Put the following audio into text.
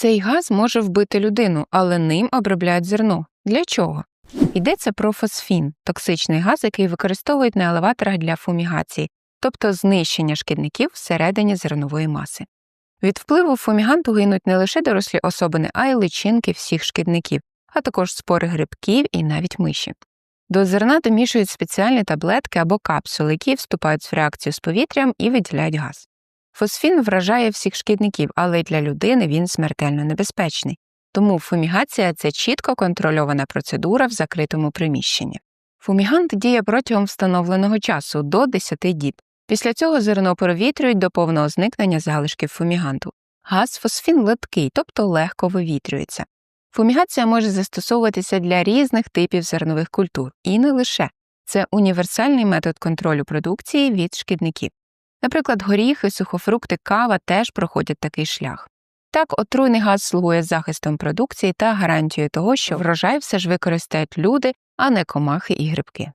Цей газ може вбити людину, але ним обробляють зерно. Для чого? Йдеться про фосфін токсичний газ, який використовують на елеваторах для фумігації, тобто знищення шкідників всередині зернової маси. Від впливу фуміганту гинуть не лише дорослі особини, а й личинки всіх шкідників, а також спори грибків і навіть миші. До зерна домішують спеціальні таблетки або капсули, які вступають в реакцію з повітрям і виділяють газ. Фосфін вражає всіх шкідників, але й для людини він смертельно небезпечний. Тому фумігація це чітко контрольована процедура в закритому приміщенні. Фумігант діє протягом встановленого часу до 10 діб. Після цього зерно провітрюють до повного зникнення залишків фуміганту. Газ фосфін литкий, тобто легко вивітрюється. Фумігація може застосовуватися для різних типів зернових культур, і не лише це універсальний метод контролю продукції від шкідників. Наприклад, горіхи, сухофрукти, кава теж проходять такий шлях. Так, отруйний газ слугує захистом продукції та гарантією того, що врожай все ж використають люди, а не комахи і грибки.